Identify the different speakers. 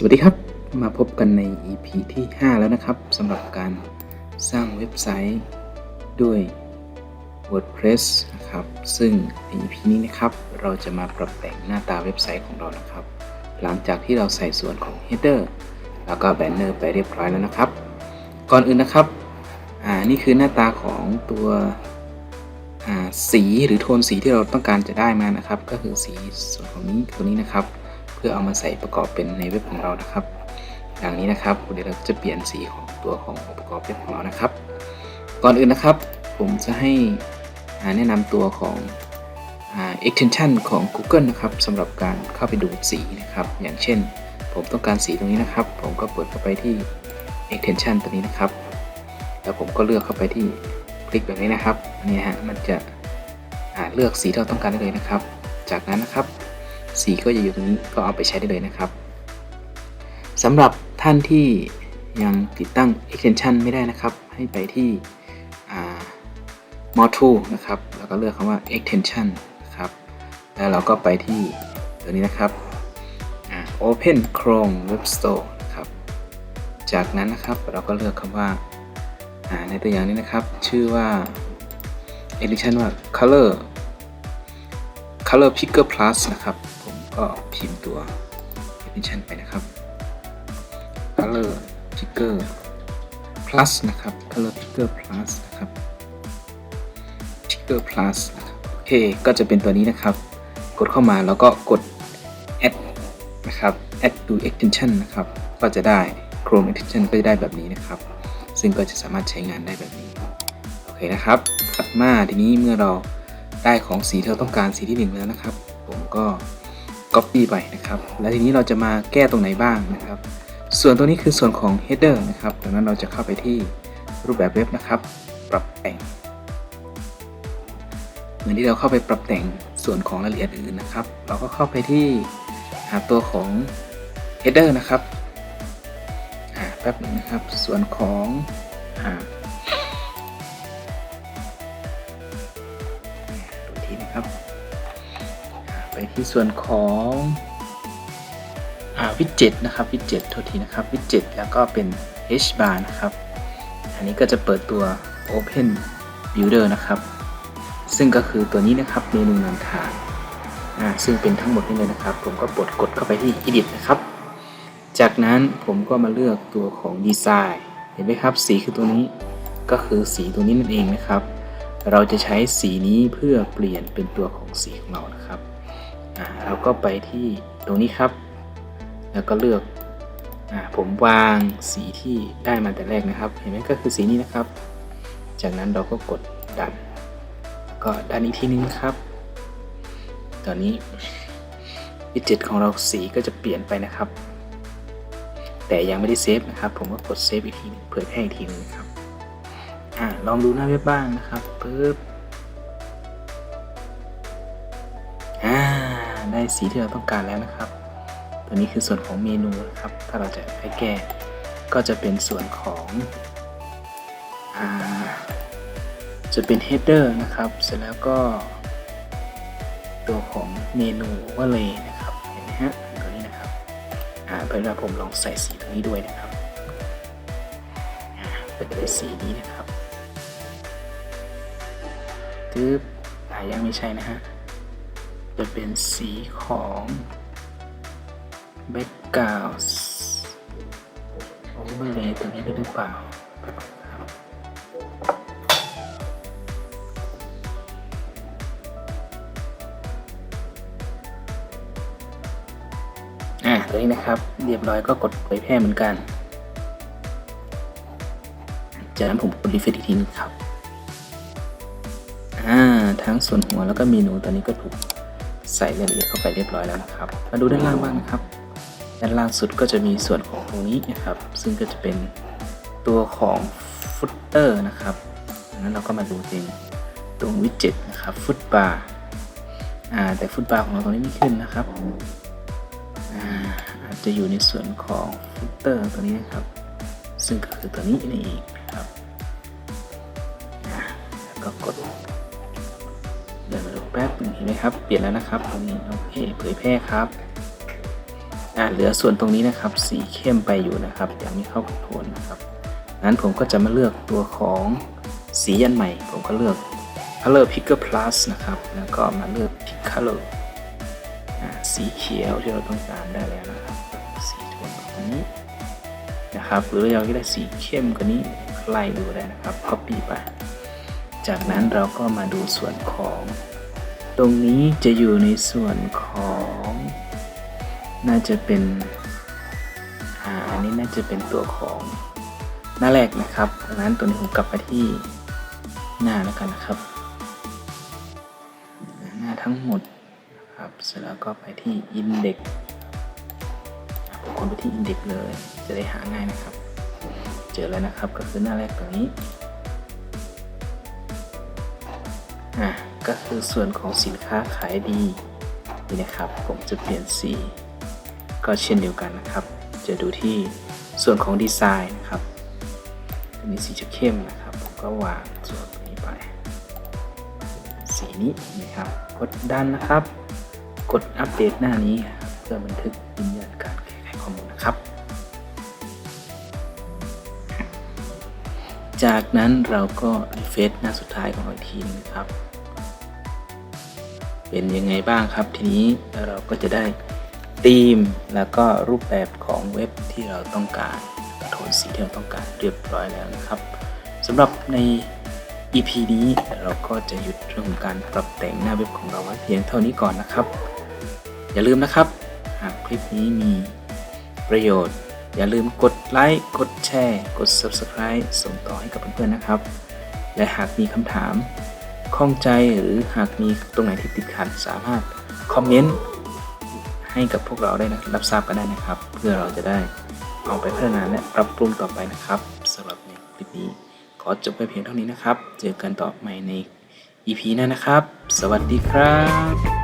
Speaker 1: สวัสดีครับมาพบกันใน EP ที่ 5 แล้วนะครับสำหรับการสร้างเว็บไซต์ด้วย WordPress นะครับ ซึ่งใน EP นี้นะครับ เราจะมาปรับแต่งหน้าตาเว็บไซต์ของเรานะครับ หลังจากที่เราใส่ส่วนของ Header แล้วก็ Banner ไปเรียบร้อยแล้วนะครับ ก่อนอื่นนะครับอ่านี่คือหน้าตาของตัวสีหรือโทนสีที่เราต้องการจะได้มานะครับ ก็คือสีส่วนของนี้ตัวนี้นะครับ เพื่อเอามาใส่ประกอบเป็นในเว็บของเรานะครับ อย่างนี้นะครับเดี๋ยวเราจะเปลี่ยนสีของตัวขององค์ประกอบเว็บของเรานะครับ ก่อนอื่นนะครับ ผมจะให้แนะนำตัวของอ extension ของ Google นะครับสำหรับการเข้าไปดูสีนะครับ อย่างเช่น ผมต้องการสีตรงนี้นะครับ ผมก็เปิดเข้าไปที่ extension ตัวนี้นะครับ แล้วผมก็เลือกเข้าไปที่คลิกแบบนี้นะครับอันนี้ฮะมันจะอ่าเลือกสีที่เราต้องการได้เลยนะครับ จากนั้นนะครับ สีก็จะอยู่ตรงนี้ก็เอาไปใช้ได้เลยนะครับสำหรับท่านที่ยังติดตั้ง extension ไม่ได้นะครับ ให้ไปที่อ่า more tool นะครับ แล้วก็เลือกคำว่า extension นะครับ แล้วเราก็ไปที่ตัวนี้นะครับ open chrome web store นะครับ จากนั้นนะครับเราก็เลือกคำว่าในตัวอย่างนี้นะครับ ชื่อว่า edition ว่า color color picker plus นะครับ ก็พิมพ์ตัว edition ไปนะครับ color picker plus นะครับ color picker plus นะครับ picker plus นะครับโอเค ก็จะเป็นตัวนี้นะครับ กดเข้ามาแล้วก็กด add นะครับ add to extension นะครับ ก็จะได้ Chrome extension ก็จะได้แบบนี้นะครับ ซึ่งก็จะสามารถใช้งานได้แบบนี้ โอเคนะครับ ถัดมาทีนี้เมื่อเราได้ของสีที่เราต้องการสีที่หนึ่งแล้วนะครับ ผมก็ copy ไปนะครับ แล้วทีนี้เราจะมาแก้ตรงไหนบ้างนะครับ ส่วนตัวนี้คือส่วนของ header นะครับ ดังนั้นเราจะเข้าไปที่รูปแบบเว็บนะครับ ปรับแต่ง เหมือนที่เราเข้าไปปรับแต่งส่วนของรายละเอียดอื่นนะครับ เราก็เข้าไปที่หาตัวของ header นะครับแป๊บหนึงนะครับ ส่วนของอ่า ที่ส่วนของวิดเจ็ตนะครับวิดเจ็ตโทษทีนะครับวิดเจ็ตแล้วก็เป็น H bar นะครับ อันนี้ก็จะเปิดตัว Open Builder นะครับ ซึ่งก็คือตัวนี้นะครับเมนูนำทางอ่าซึ่งเป็นทั้งหมดนี่เลยนะครับ ผมก็กดกดเข้าไปที่ Edit นะครับ จากนั้นผมก็มาเลือกตัวของ Design เห็นไหมครับ สีคือตัวนี้ก็คือสีตัวนี้นั่นเองนะครับ เราจะใช้สีนี้เพื่อเปลี่ยนเป็นตัวของสีของเรานะครับ อ่าเราก็ไปที่ตรงนี้ครับ แล้วก็เลือกอ่าผมวางสีที่ได้มาแต่แรกนะครับ เห็นไหมก็คือสีนี้นะครับ จากนั้นเราก็กดดัน ก็ดันอีกทีนึงครับ ตอนนี้วิจ็ตของเราสีก็จะเปลี่ยนไปนะครับ แต่ยังไม่ได้เซฟนะครับ ผมก็กดเซฟอีกทีหนึงเผยแพร่อีกทีหนึงครับอ่าลองดูหน้าเว็บบ้างนะครับปึ๊บ ได้สีที่เราต้องการแล้วนะครับ ตัวนี้คือส่วนของเมนูนะครับ ถ้าเราจะไปแก้ก็จะเป็นส่วนของจะเป็น header นะครับ เสร็จแล้วก็ ตัวของเมนูว่าเลยนะครับ เห็นไหมฮะตัวนี้นะครับอ่าเป็นว่าผมลองใส่สีตรงนี้ด้วยนะครับอ่าเป็นสีนี้นะครับทึบอ่ายังไม่ใช่นะฮะ จะเป็นสีของแบ็กกราวด์โอเวอร์เลยตัวนี้ได้หรือเปล่าอ่าตัวนี้นะครับ เรียบร้อยก็กดเผยแพร่เหมือนกัน จากนั้นผมกดรีเฟรชอีกทีนึงครับ อ่า ทั้งส่วนหัวแล้วก็เมนูตอนนี้ก็ถูก ใส่รายละเอียดเข้าไปเรียบร้อยแล้วนะครับ มาดูด้านล่างบ้างนะครับ ด้านล่างสุดก็จะมีส่วนของตรงนี้นะครับ ซึ่งก็จะเป็นตัวของฟุตเตอร์นะครับดังนั้นเราก็มาดูจริงตรงวิดเจ็ตนะครับฟุตบาร์แต่ฟุตบาร์ของเราตรงนี้ไม่ขึ้นนะครับอาจจะอยู่ในส่วนของฟุตเตอร์ตัวนี้นะครับ ซึ่งก็คือตัวนี้นี่เองนะครับแล้วก็กด ป๊บเห็นไหมครับ เปลี่ยนแล้วนะครับตรงนี้โอเคเผยแพร่ครับอ่าเหลือส่วนตรงนี้นะครับ สีเข้มไปอยู่นะครับยังไม่เข้ากับโทนนะครับนั้นผมก็จะมาเลือกตัวของสียันใหม่ ผมก็เลือก color picker plus นะครับ แล้วก็มาเลือก pick color อ่าสีเขียวที่เราต้องการได้แล้วนะครับ สีโทนแบบนี้นะครับ หรือเราอยากได้สีเข้มกว่านี้ไล่ดูได้นะครับ copy ไป จากนั้นเราก็มาดูส่วนของ ตรงนี้จะอยู่ในส่วนของ น่าจะเป็นอ่าอันนี้น่าจะเป็นตัวของหน้าแรกนะครับดังนั้นตัวนี้ผมกลับไปที่หน้าแล้วกันนะครับ หน้าทั้งหมดนะครับเสร็จแล้วก็ไปที่ Index อะผมคนไปที่ Index เลย จะได้หาง่ายนะครับ เจอแล้วนะครับก็คือหน้าแรกตัวนี้อะ ก็คือส่วนของสินค้าขายดีนี่นะครับ ผมจะเปลี่ยนสี ก็เช่นเดียวกันนะครับ จะดูที่ส่วนของดีไซน์นะครับอันนี้สีจะเข้มนะครับ ผมก็วางส่วนนี้ไป สีนี้นะครับ กดดันนะครับ กดอัปเดตหน้านี้เพื่อบันทึกยืนยันการแก้ไขข้อมูลนะครับ จากนั้นเราก็รีเฟซหน้าสุดท้ายของเราอีกทีนึงนะครับ เป็นยังไงบ้างครับ ทีนี้เราก็จะได้ธีม แล้วก็รูปแบบของเว็บที่เราต้องการโทนสีที่เราต้องการเรียบร้อยแล้วนะครับสำหรับใน EP นี้เราก็จะหยุดเรื่องของการปรับแต่งหน้าเว็บของเราไว้เพียงเท่านี้ก่อนนะครับ อย่าลืมนะครับ หากคลิปนี้มีประโยชน์ อย่าลืมกดไลค์กดแชร์ กด Subscribe ส่งต่อให้กับเพื่อนๆนะครับ และหากมีคำถาม ข้องใจหรือหากมีตรงไหนที่ติดขัดสามารถคอมเมนต์ให้กับพวกเราได้นะรับทราบกันได้นะครับ เพื่อเราจะได้เอาไปพัฒนาและปรับปรุงต่อไปนะครับสำหรับในคลิปนี้ ขอจบไปเพียงเท่านี้นะครับ เจอกันต่อใหม่ใน EP หน้านะครับ สวัสดีครับ